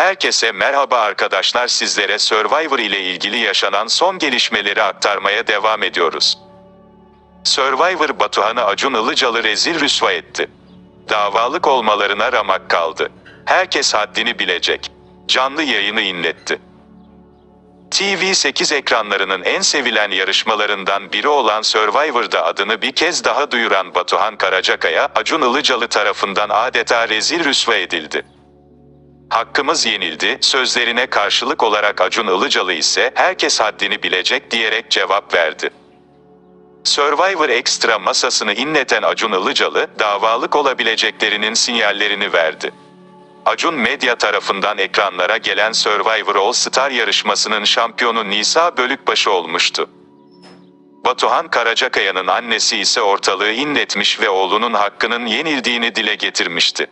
Herkese merhaba arkadaşlar sizlere Survivor ile ilgili yaşanan son gelişmeleri aktarmaya devam ediyoruz. Survivor Batuhan'ı Acun Ilıcalı rezil rüsva etti. Davalık olmalarına ramak kaldı. Herkes haddini bilecek. Canlı yayını inletti. TV8 ekranlarının en sevilen yarışmalarından biri olan Survivor'da adını bir kez daha duyuran Batuhan Karacakaya, Acun Ilıcalı tarafından adeta rezil rüsva edildi. Hakkımız yenildi, sözlerine karşılık olarak Acun Ilıcalı ise herkes haddini bilecek diyerek cevap verdi. Survivor Extra masasını inleten Acun Ilıcalı, davalık olabileceklerinin sinyallerini verdi. Acun Medya tarafından ekranlara gelen Survivor All Star yarışmasının şampiyonu Nisa Bölükbaşı olmuştu. Batuhan Karacakaya'nın annesi ise ortalığı inletmiş ve oğlunun hakkının yenildiğini dile getirmişti.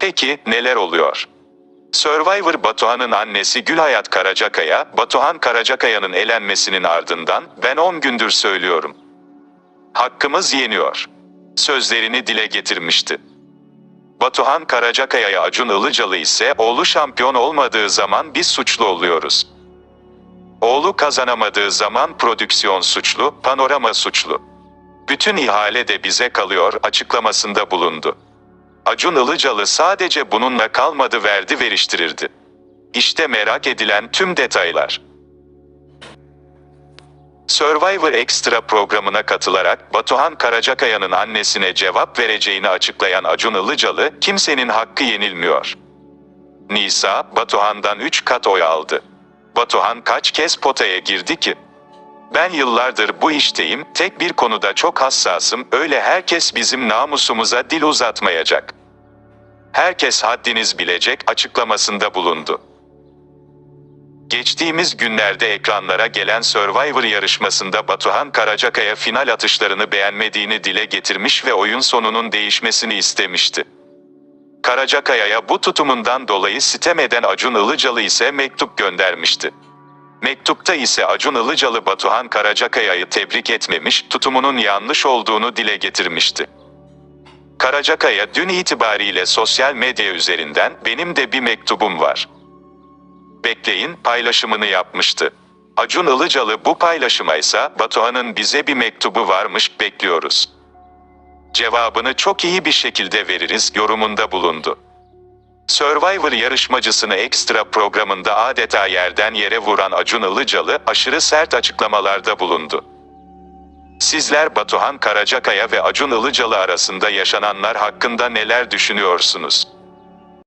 Peki neler oluyor? Survivor Batuhan'ın annesi Gülhayat Karacakaya, Batuhan Karacakaya'nın elenmesinin ardından ben 10 gündür söylüyorum. Hakkımız yeniyor. Sözlerini dile getirmişti. Batuhan Karacakaya'ya Acun Ilıcalı ise oğlu şampiyon olmadığı zaman biz suçlu oluyoruz. Oğlu kazanamadığı zaman prodüksiyon suçlu, panorama suçlu. Bütün ihale de bize kalıyor açıklamasında bulundu. Acun Ilıcalı sadece bununla kalmadı verdi veriştirirdi. İşte merak edilen tüm detaylar. Survivor Extra programına katılarak Batuhan Karacakaya'nın annesine cevap vereceğini açıklayan Acun Ilıcalı, kimsenin hakkı yenilmiyor. Nisa, Batuhan'dan 3 kat oy aldı. Batuhan kaç kez potaya girdi ki? Ben yıllardır bu işteyim, tek bir konuda çok hassasım, öyle herkes bizim namusumuza dil uzatmayacak. Herkes haddiniz bilecek açıklamasında bulundu. Geçtiğimiz günlerde ekranlara gelen Survivor yarışmasında Batuhan Karacakaya final atışlarını beğenmediğini dile getirmiş ve oyun sonunun değişmesini istemişti. Karacakaya'ya bu tutumundan dolayı sitem eden Acun Ilıcalı ise mektup göndermişti. Mektupta ise Acun Ilıcalı Batuhan Karacakaya'yı tebrik etmemiş, tutumunun yanlış olduğunu dile getirmişti. Karacakaya dün itibariyle sosyal medya üzerinden benim de bir mektubum var. Bekleyin paylaşımını yapmıştı. Acun Ilıcalı bu paylaşıma ise Batuhan'ın bize bir mektubu varmış bekliyoruz. Cevabını çok iyi bir şekilde veririz yorumunda bulundu. Survivor yarışmacısını ekstra programında adeta yerden yere vuran Acun Ilıcalı aşırı sert açıklamalarda bulundu. Sizler Batuhan Karacakaya ve Acun Ilıcalı arasında yaşananlar hakkında neler düşünüyorsunuz?